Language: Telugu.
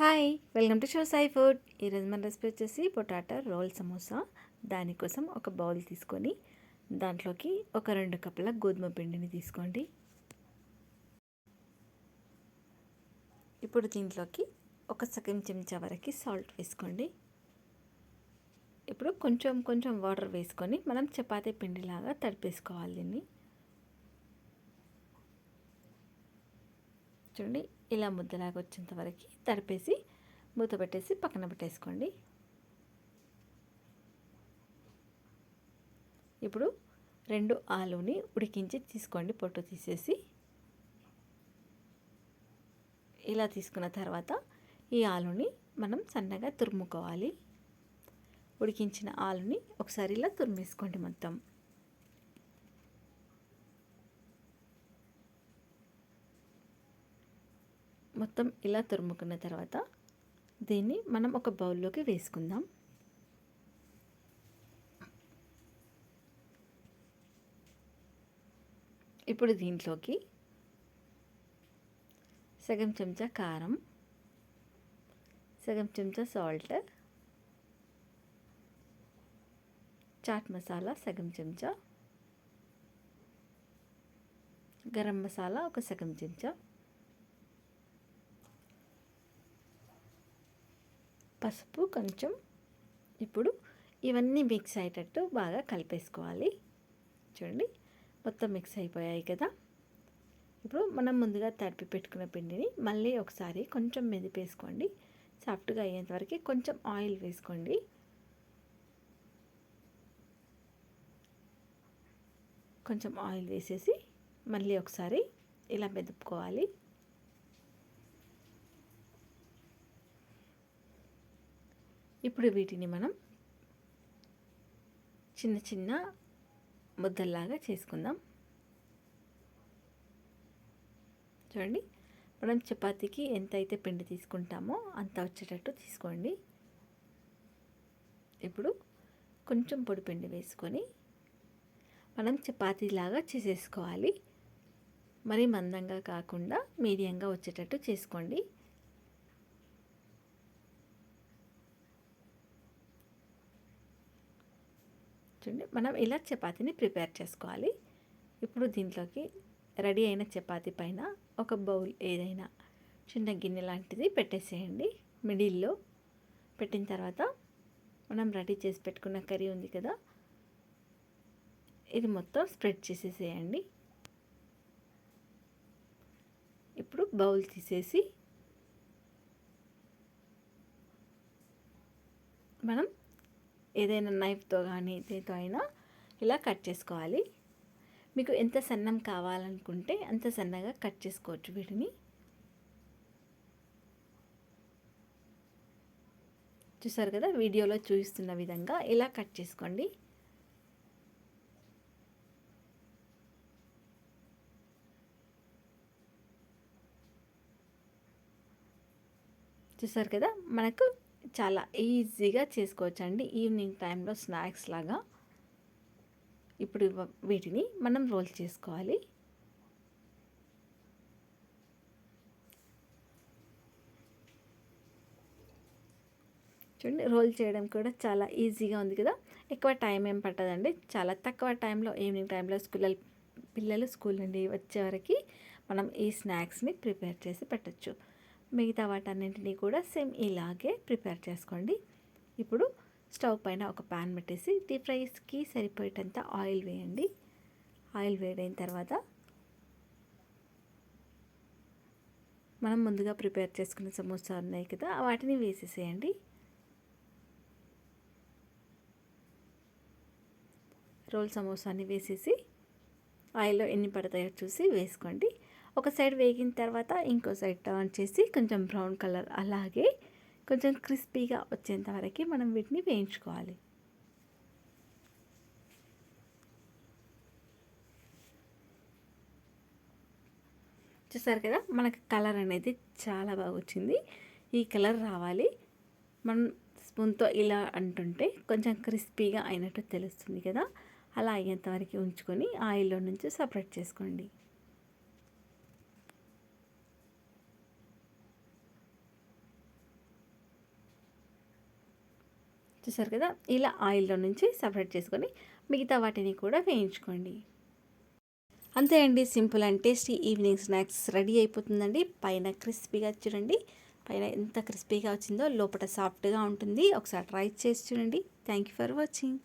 Hi welcome to show Sai food ఈరోజు మన రెసిపీ వచ్చేసి పొటాటో రోల్ సమోసా. దానికోసం ఒక బౌల్ తీసుకొని దాంట్లోకి ఒక రెండు కప్పుల గోధుమ పిండిని తీసుకోండి. ఇప్పుడు దీంట్లోకి ఒక సగం చెంచా వరకు సాల్ట్ వేసుకోండి. ఇప్పుడు కొంచెం కొంచెం వాటర్ వేసుకొని మనం చపాతీ పిండిలాగా తడిపేసుకోవాలి దీన్ని. చూడండి ఇలా ముద్దలాగా వచ్చేంత వరకు తడిపేసి మూత పెట్టేసి పక్కన పెట్టేసుకోండి. ఇప్పుడు రెండు ఆలుని ఉడికించి తీసుకోండి పొట్టు తీసేసి. ఇలా తీసుకున్న తర్వాత ఈ ఆలుని మనం సన్నగా తురుముకోవాలి. ఉడికించిన ఆలుని ఒకసారి ఇలా తురిమేసుకోండి మొత్తం. మొత్తం ఇలా తురుముకున్న తర్వాత దీన్ని మనం ఒక బౌల్లోకి వేసుకుందాం. ఇప్పుడు దీంట్లోకి సగం చెంచా కారం సగం చెంచా సాల్ట్ చాట్ మసాలా సగం చెంచా గరం మసాలా ఒక సగం చెంచా పసుపు కొంచెం. ఇప్పుడు ఇవన్నీ మిక్స్ అయ్యేటట్టు బాగా కలిపేసుకోవాలి. చూడండి మొత్తం మిక్స్ అయిపోయాయి కదా. ఇప్పుడు మనం ముందుగా తడిపి పెట్టుకున్న పిండిని మళ్ళీ ఒకసారి కొంచెం మెదిపేసుకోండి. సాఫ్ట్గా అయ్యేంతవరకు కొంచెం ఆయిల్ వేసుకోండి. కొంచెం ఆయిల్ వేసేసి మళ్ళీ ఒకసారి ఇలా మెదుపుకోవాలి. ఇప్పుడు వీటిని మనం చిన్న చిన్న ముద్దల్లాగా చేసుకుందాం. చూడండి మనం చపాతీకి ఎంత అయితే పిండి తీసుకుంటామో అంత వచ్చేటట్టు తీసుకోండి. ఇప్పుడు కొంచెం పొడి పిండి వేసుకొని మనం చపాతీలాగా చేసేసుకోవాలి. మరి మందంగా కాకుండా మీడియంగా వచ్చేటట్టు చేసుకోండి. చూడండి మనం ఇలా చపాతీని ప్రిపేర్ చేసుకోవాలి. ఇప్పుడు దీంట్లోకి రెడీ అయిన చపాతీ పైన ఒక బౌల్ ఏదైనా చిన్న గిన్నె లాంటిది పెట్టేసేయండి. మిడిల్లో పెట్టిన తర్వాత మనం రెడీ చేసి పెట్టుకున్న కర్రీ ఉంది కదా ఇది మొత్తం స్ప్రెడ్ చేసేసేయండి. ఇప్పుడు బౌల్ తీసేసి మనం ఏదైనా నైఫ్తో కానీ దేతో అయినా ఇలా కట్ చేసుకోవాలి. మీకు ఎంత సన్నం కావాలనుకుంటే అంత సన్నగా కట్ చేసుకోవచ్చు వీటిని. చూసారు కదా? వీడియోలో చూపిస్తున్న విధంగా ఇలా కట్ చేసుకోండి. చూసారు కదా? మనకు చాలా ఈజీగా చేసుకోవచ్చు అండి ఈవినింగ్ టైంలో స్నాక్స్ లాగా. ఇప్పుడు వీటిని మనం రోల్ చేసుకోవాలి. చూడండి రోల్ చేయడం కూడా చాలా ఈజీగా ఉంది కదా. ఎక్కువ టైం ఏం పట్టదండి. చాలా తక్కువ టైంలో ఈవినింగ్ టైంలో స్కూల్ పిల్లలు స్కూల్ నుండి వచ్చే వరకు మనం ఈ స్నాక్స్ని ప్రిపేర్ చేసి పెట్టచ్చు. మిగతా వాటన్నింటినీ కూడా సేమ్ ఇలాగే ప్రిపేర్ చేసుకోండి. ఇప్పుడు స్టవ్ పైన ఒక ప్యాన్ పెట్టేసి డీప్ ఫ్రైస్కి సరిపోయేటంత ఆయిల్ వేయండి. ఆయిల్ వేడైన తర్వాత మనం ముందుగా ప్రిపేర్ చేసుకున్న సమోసా ఉన్నాయి కదా వాటిని వేసేసేయండి. రోల్ సమోసాని వేసేసి ఆయిల్లో ఎన్ని పడతాయో చూసి వేసుకోండి. ఒక సైడ్ వేగిన తర్వాత ఇంకో సైడ్ టర్న్ చేసి కొంచెం బ్రౌన్ కలర్ అలాగే కొంచెం క్రిస్పీగా వచ్చేంత వరకు మనం వీటిని వేయించుకోవాలి. చూసారు కదా మనకు కలర్ అనేది చాలా బాగా వచ్చింది. ఈ కలర్ రావాలి. మనం స్పూన్తో ఇలా అంటుంటే కొంచెం క్రిస్పీగా అయినట్టు తెలుస్తుంది కదా. అలా అయ్యేంతవరకు ఉంచుకొని ఆయిల్లో నుంచి సపరేట్ చేసుకోండి. చూసారు కదా? ఇలా ఆయిల్లో నుంచి సపరేట్ చేసుకొని మిగతా వాటిని కూడా వేయించుకోండి. అంతే అండి. Simple and tasty evening snacks ready అయిపోతుందండి. పైన క్రిస్పీగా చూడండి. పైన ఎంత క్రిస్పీగా వచ్చిందో లోపల సాఫ్ట్గా ఉంటుంది. ఒకసారి ట్రై చేసి చూడండి. Thank you for watching.